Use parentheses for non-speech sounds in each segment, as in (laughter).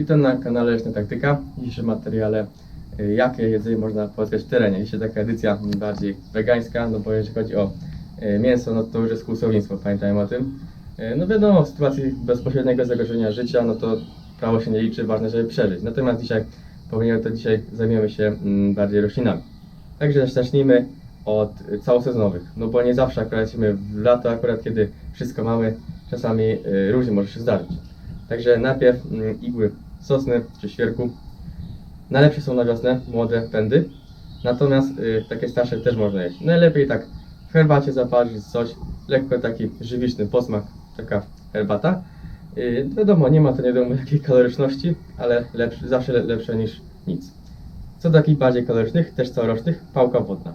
Witam na kanale Leśna Taktyka. W dzisiejszym materiale y, jakie jedzenie można pozyskać w terenie. Dzisiaj taka edycja bardziej wegańska, no bo jeżeli chodzi o y, mięso, no to już jest kłusownictwo, pamiętajmy o tym. Y, No wiadomo, w sytuacji bezpośredniego zagrożenia życia, no to prawo się nie liczy, ważne, żeby przeżyć. Natomiast dzisiaj, ponieważ to dzisiaj zajmiemy się mm, bardziej roślinami. Także zacznijmy od całosezonowych, no bo nie zawsze akurat lecimy w lato, akurat kiedy wszystko mamy, czasami różnie może się zdarzyć. Także najpierw mm, igły sosny czy świerku. Najlepsze są na wiosnę, młode pędy. Natomiast y, takie starsze też można jeść. Najlepiej tak w herbacie zaparzyć coś, lekko taki żywiczny posmak, taka herbata. Y, wiadomo, nie ma to nie wiadomo (laughs) jakiej kaloryczności, ale lepszy, zawsze le, lepsze niż nic. Co do takich bardziej kalorycznych, też całorocznych, pałka wodna.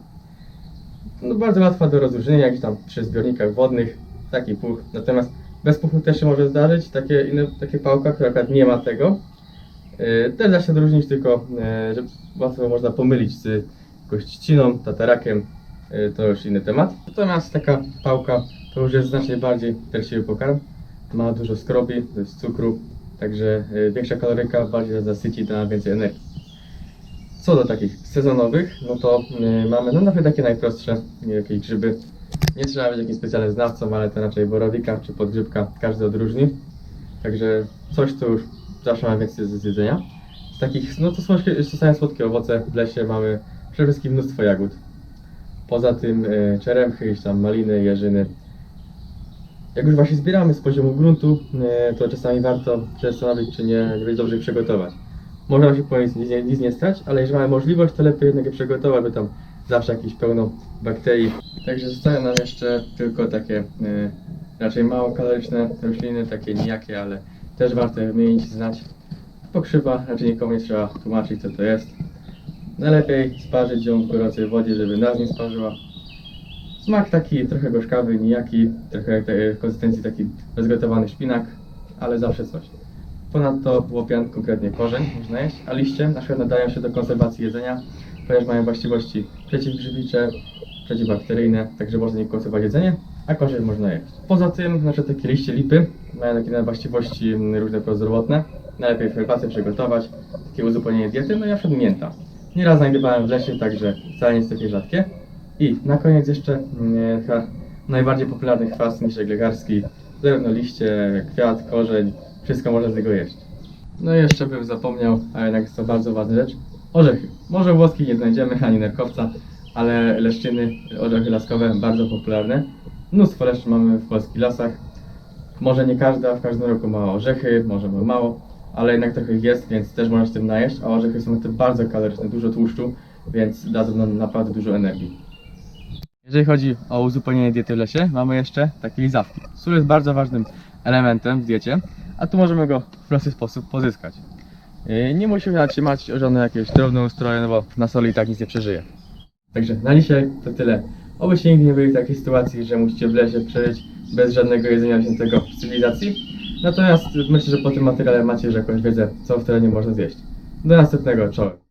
No bardzo łatwa do rozróżnienia, gdzieś tam przy zbiornikach wodnych, taki puch. Natomiast bez puchu też się może zdarzyć, takie inne, takie pałka, która akurat nie ma tego. Yy, też da się odróżnić, tylko yy, że łatwo można pomylić z jakąś trzciną, tatarakiem, yy, to już inny temat. Natomiast taka pałka to już jest znacznie bardziej treściwy pokarm, ma dużo skrobi, jest cukru, także większa kaloryka, bardziej zasyci, da więcej energii. Co do takich sezonowych, no to mamy no nawet takie najprostsze, jakieś grzyby. Nie trzeba być jakimś specjalnym znawcą, ale to raczej borowika czy podgrzybka, każdy odróżni. Także coś, co już zawsze ma więcej z jedzenia. Z takich, no to są czasami słodkie owoce, w lesie mamy przede wszystkim mnóstwo jagód. Poza tym e, czeremchy, tam maliny, jeżyny. Jak już właśnie zbieramy z poziomu gruntu, e, to czasami warto zastanowić, czy nie, żeby dobrze ich przygotować. Można się po nic, nic, nic nie stać, ale jeżeli mamy możliwość, to lepiej jednak je przygotować, by tam zawsze jakieś pełno bakterii. Także zostają nam jeszcze tylko takie e, raczej mało kaloryczne rośliny, takie nijakie, ale też warto wymienić, znać. Pokrzywa, raczej nikomu nie trzeba tłumaczyć co to jest. Najlepiej sparzyć ją w gorącej wodzie, żeby nas nie sparzyła. Smak taki trochę gorzkawy, nijaki, trochę te, konsystencji taki rozgotowany szpinak, ale zawsze coś. Ponadto łopian, konkretnie korzeń można jeść, a liście na przykład nadają się do konserwacji jedzenia, ponieważ mają właściwości przeciwgrzybicze, przeciwbakteryjne, także można nimi konserwować jedzenie, a korzeń można jeść. Poza tym, znaczy takie liście lipy mają takie właściwości mm, różne prozdrowotne, najlepiej w herbacie przygotować, takie uzupełnienie diety, no i na przykład mięta. Nieraz znajdowałem w lesie, także wcale nie jest takie rzadkie. I na koniec jeszcze mm, chyba najbardziej popularny chwast niżek lekarski, zarówno liście, kwiat, korzeń, wszystko można z niego jeść. No i jeszcze bym zapomniał, a jednak jest to bardzo ważna rzecz, orzechy. Może włoskich nie znajdziemy, ani nerkowca, ale leszczyny, orzechy laskowe bardzo popularne. Mnóstwo leszczy mamy w polskich lasach. Może nie każda w każdym roku ma orzechy, może ma mało, ale jednak trochę ich jest, więc też można się tym najeść, a orzechy są te bardzo kaloryczne, dużo tłuszczu, więc dadzą nam naprawdę dużo energii. Jeżeli chodzi o uzupełnienie diety w lesie, mamy jeszcze takie lizawki. Sól jest bardzo ważnym elementem w diecie, a tu możemy go w prosty sposób pozyskać. Yy, Nie musimy natrzymać o żadne jakieś drobne ustroje, no bo na soli i tak nic nie przeżyje. Także na dzisiaj to tyle. Obyście nigdy nie byli w takiej sytuacji, że musicie w lesie przeżyć bez żadnego jedzenia wziętego w cywilizacji. Natomiast myślę, że po tym materiale macie już jakąś wiedzę, co w terenie można zjeść. Do następnego, czołem.